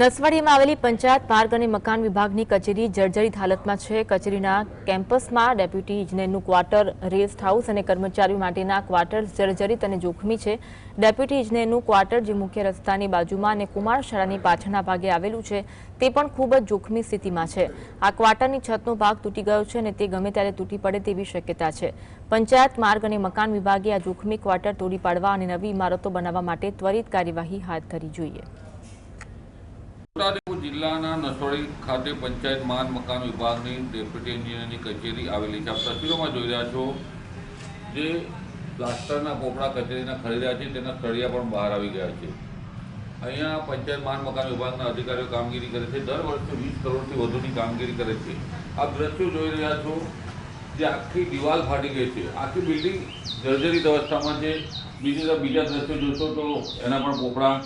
નસવાડીમાં આવેલી પંચાયત માર્ગ અને મકાન વિભાગની કચેરી જર્જરિત હાલતમાં છે. કચેરીના કેમ્પસમાં ડેપ્યુટી ઇજનેરનું ક્વાર્ટર, રેસ્ટ હાઉસ અને કર્મચારીઓ માટેના ક્વાર્ટર જર્જરિત અને જોખમી છે. ડેપ્યુટી ઇજનેરનું ક્વાર્ટર જે મુખ્ય રસ્તાની બાજુમાં અને કુમાર શાળાની પાછળના ભાગે આવેલું છે, તે પણ ખૂબ જ જોખમી સ્થિતિમાં છે. આ ક્વાર્ટરની છતનો ભાગ તૂટી ગયો છે અને તે ગમે ત્યારે તૂટી પડે તેવી શક્યતા છે. પંચાયત માર્ગ અને મકાન વિભાગે આ જોખમી ક્વાર્ટર તોડી પાડવા અને નવી ઇમારતો બનાવવા માટે ત્વરિત કાર્યવાહી હાથ ધરી જોઈએ. જિલ્લાના નસોડી ખાતે પંચાયત માન મકાન વિભાગની ડેપ્યુટી એન્જિનિયરની કચેરી આવેલી છે. આપ તસવીરોમાં જોઈ રહ્યા છો જે પ્લાસ્ટરના પોપડા કચેરીના ખરીદ્યા છે. તેના સળિયા પણ બહાર આવી ગયા છે. અહીંયા પંચાયત માન મકાન વિભાગના અધિકારીઓ કામગીરી કરે છે. દર વર્ષે વીસ કરોડથી વધુની કામગીરી કરે છે. આપ દ્રશ્યો જોઈ રહ્યા છો જે આખી દિવાલ ફાટી ગઈ છે. આખી બિલ્ડિંગ જર્જરિત અવસ્થામાં છે. બીજી બીજા દ્રશ્યો જોશો તો એના પણ પોપડા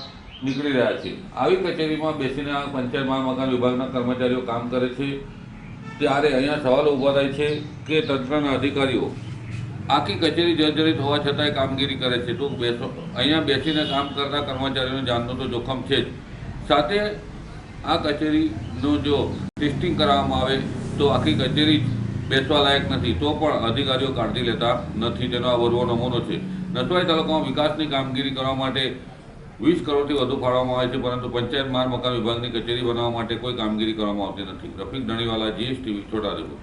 નીકળી રહ્યા છે. આવી કચેરીમાં બેસીને આ પંચાયત મકાન વિભાગના કર્મચારીઓ કામ કરે છે. ત્યારે અહીંયા સવાલો ઊભા થાય છે કે તંત્રના અધિકારીઓ આખી કચેરી જર્જરિત હોવા છતાંય કામગીરી કરે છે. તો બેસો, અહીંયા બેસીને કામ કરતા કર્મચારીઓને જાનનું તો જોખમ છે જ. સાથે આ કચેરીનું જો ટેસ્ટિંગ કરવામાં આવે તો આખી કચેરી બેસવા લાયક નથી. તો પણ અધિકારીઓ કાળજી લેતા નથી. તેનો આ વરવો નમૂનો છે. નસવાડી તાલુકામાં વિકાસની કામગીરી કરવા માટે વીસ કરોડથી વધુ ફાળવવામાં આવે છે, પરંતુ પંચાયત માર મકાન વિભાગની કચેરી બનાવવા માટે કોઈ કામગીરી કરવામાં આવતી નથી. રફીક ધણીવાલા જીએસટીવી છોટાઉદેપુર